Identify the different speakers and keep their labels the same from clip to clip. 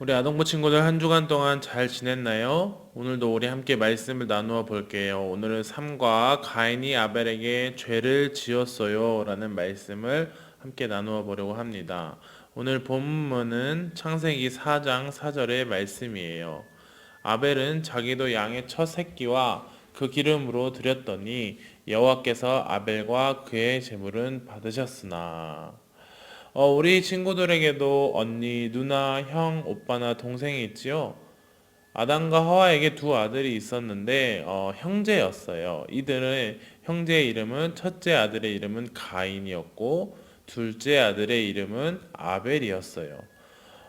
Speaker 1: 우리 아동부 친구들 한 주간 동안 잘 지냈나요? 오늘도 우리 함께 말씀을 나누어 볼게요. 오늘은 삼과 가인이 아벨에게 죄를 지었어요. 라는 말씀을 함께 나누어 보려고 합니다. 오늘 본문은 창세기 4장 4절의 말씀이에요. 아벨은 자기도 양의 첫 새끼와 그 기름으로 드렸더니 여호와께서 아벨과 그의 제물은 받으셨으나 어, 우리 친구들에게도 언니, 누나, 형, 오빠나 동생이 있지요. 아담과 하와에게 두 아들이 있었는데 어, 형제였어요. 이들의 형제의 이름은 첫째 아들의 이름은 가인이었고 둘째 아들의 이름은 아벨이었어요.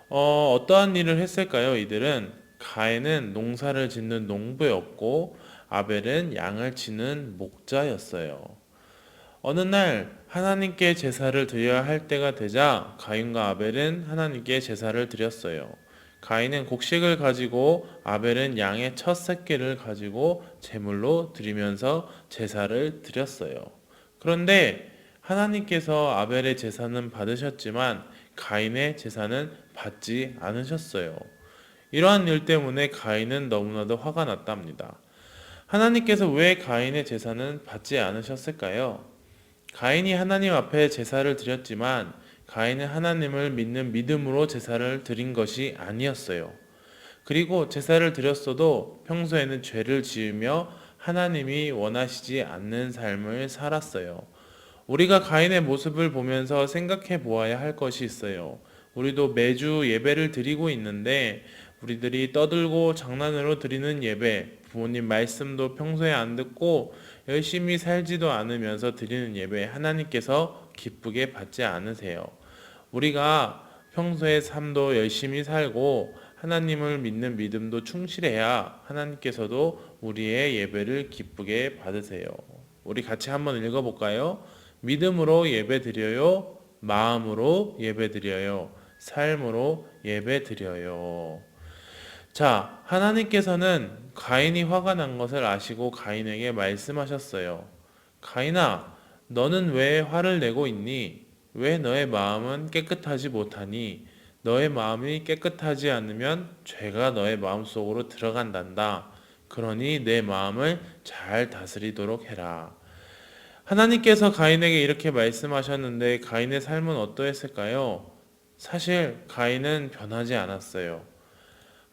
Speaker 1: 어, 어떠한 일을 했을까요? 이들은 가인은 농사를 짓는 농부였고 아벨은 양을 치는 목자였어요. 어느 날 하나님께 제사를 드려야 할 때가 되자 가인과 아벨은 하나님께 제사를 드렸어요. 가인은 곡식을 가지고 아벨은 양의 첫 새끼를 가지고 제물로 드리면서 제사를 드렸어요. 그런데 하나님께서 아벨의 제사는 받으셨지만 가인의 제사는 받지 않으셨어요. 이러한 일 때문에 가인은 너무나도 화가 났답니다. 하나님께서 왜 가인의 제사는 받지 않으셨을까요? 가인이 하나님 앞에 제사를 드렸지만 가인은 하나님을 믿는 믿음으로 제사를 드린 것이 아니었어요. 그리고 제사를 드렸어도 평소에는 죄를 지으며 하나님이 원하시지 않는 삶을 살았어요. 우리가 가인의 모습을 보면서 생각해 보아야 할 것이 있어요. 우리도 매주 예배를 드리고 있는데 우리들이 떠들고 장난으로 드리는 예배, 부모님 말씀도 평소에 안 듣고 열심히 살지도 않으면서 드리는 예배 하나님께서 기쁘게 받지 않으세요. 우리가 평소의 삶도 열심히 살고 하나님을 믿는 믿음도 충실해야 하나님께서도 우리의 예배를 기쁘게 받으세요. 우리 같이 한번 읽어볼까요? 믿음으로 예배 드려요. 마음으로 예배 드려요. 삶으로 예배 드려요. 자, 하나님께서는 가인이 화가 난 것을 아시고 가인에게 말씀하셨어요. 가인아, 너는 왜 화를 내고 있니? 왜 너의 마음은 깨끗하지 못하니? 너의 마음이 깨끗하지 않으면 죄가 너의 마음 속으로 들어간단다. 그러니 내 마음을 잘 다스리도록 해라. 하나님께서 가인에게 이렇게 말씀하셨는데 가인의 삶은 어떠했을까요? 사실 가인은 변하지 않았어요.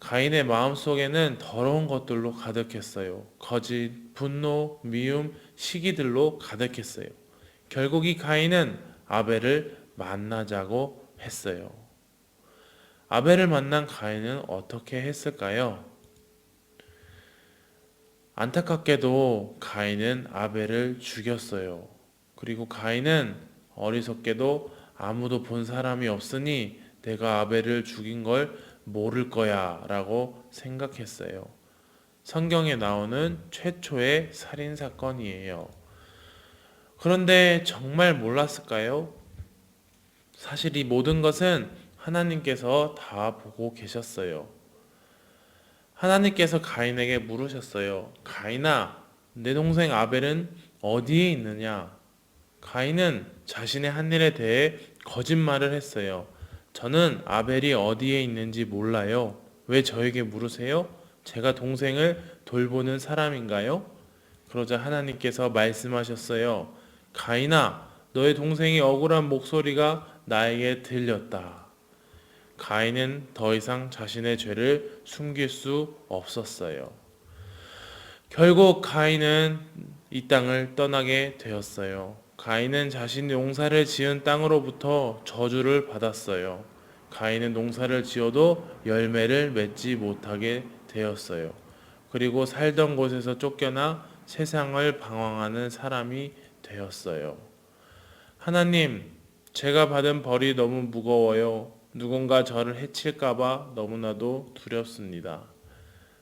Speaker 1: 가인의 마음 속에는 더러운 것들로 가득했어요. 거짓, 분노, 미움, 시기들로 가득했어요. 결국 이 가인은 아벨을 만나자고 했어요. 아벨을 만난 가인은 어떻게 했을까요? 안타깝게도 가인은 아벨을 죽였어요. 그리고 가인은 어리석게도 아무도 본 사람이 없으니 내가 아벨을 죽인 걸 모를 거야 라고 생각했어요. 성경에 나오는 최초의 살인사건이에요. 그런데 정말 몰랐을까요? 사실 이 모든 것은 하나님께서 다 보고 계셨어요. 하나님께서 가인에게 물으셨어요. 가인아, 내 동생 아벨은 어디에 있느냐? 가인은 자신의 한 일에 대해 거짓말을 했어요. 저는 아벨이 어디에 있는지 몰라요. 왜 저에게 물으세요? 제가 동생을 돌보는 사람인가요? 그러자 하나님께서 말씀하셨어요. 가인아, 너의 동생이 억울한 목소리가 나에게 들렸다. 가인은 더 이상 자신의 죄를 숨길 수 없었어요. 결국 가인은 이 땅을 떠나게 되었어요. 가인은 자신이 농사를 지은 땅으로부터 저주를 받았어요. 가인은 농사를 지어도 열매를 맺지 못하게 되었어요. 그리고 살던 곳에서 쫓겨나 세상을 방황하는 사람이 되었어요. 하나님, 제가 받은 벌이 너무 무거워요. 누군가 저를 해칠까봐 너무나도 두렵습니다.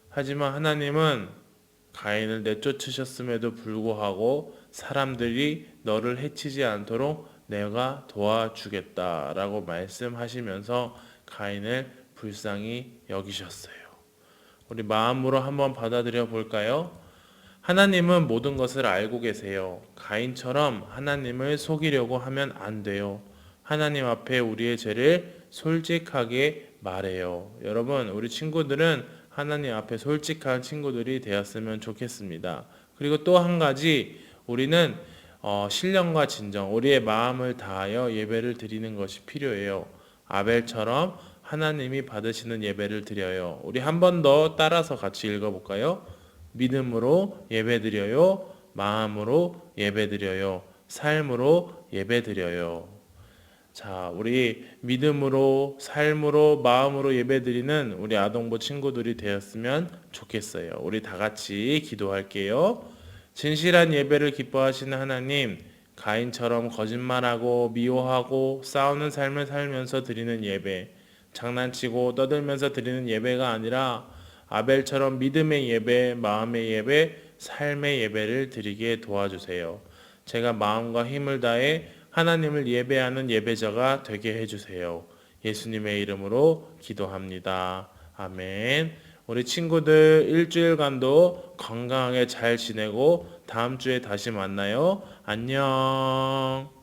Speaker 1: 하지만 하나님은 가인을 내쫓으셨음에도 불구하고 사람들이 너를 해치지 않도록 내가 도와주겠다 라고 말씀하시면서 가인을 불쌍히 여기셨어요. 우리 마음으로 한번 받아들여 볼까요? 하나님은 모든 것을 알고 계세요. 가인처럼 하나님을 속이려고 하면 안 돼요. 하나님 앞에 우리의 죄를 솔직하게 말해요. 여러분, 우리 친구들은 하나님 앞에 솔직한 친구들이 되었으면 좋겠습니다. 그리고 또 한 가지, 우리는 어, 신령과 진정, 우리의 마음을 다하여 예배를 드리는 것이 필요해요. 아벨처럼 하나님이 받으시는 예배를 드려요. 우리 한 번 더 따라서 같이 읽어볼까요? 믿음으로 예배 드려요. 마음으로 예배 드려요. 삶으로 예배 드려요. 자, 우리 믿음으로, 삶으로, 마음으로 예배 드리는 우리 아동부 친구들이 되었으면 좋겠어요. 우리 다 같이 기도할게요. 진실한 예배를 기뻐하시는 하나님, 가인처럼 거짓말하고 미워하고 싸우는 삶을 살면서 드리는 예배, 장난치고 떠들면서 드리는 예배가 아니라 아벨처럼 믿음의 예배, 마음의 예배, 삶의 예배를 드리게 도와주세요. 제가 마음과 힘을 다해 하나님을 예배하는 예배자가 되게 해주세요. 예수님의 이름으로 기도합니다. 아멘. 우리 친구들 일주일간도 건강하게 잘 지내고 다음 주에 다시 만나요. 안녕.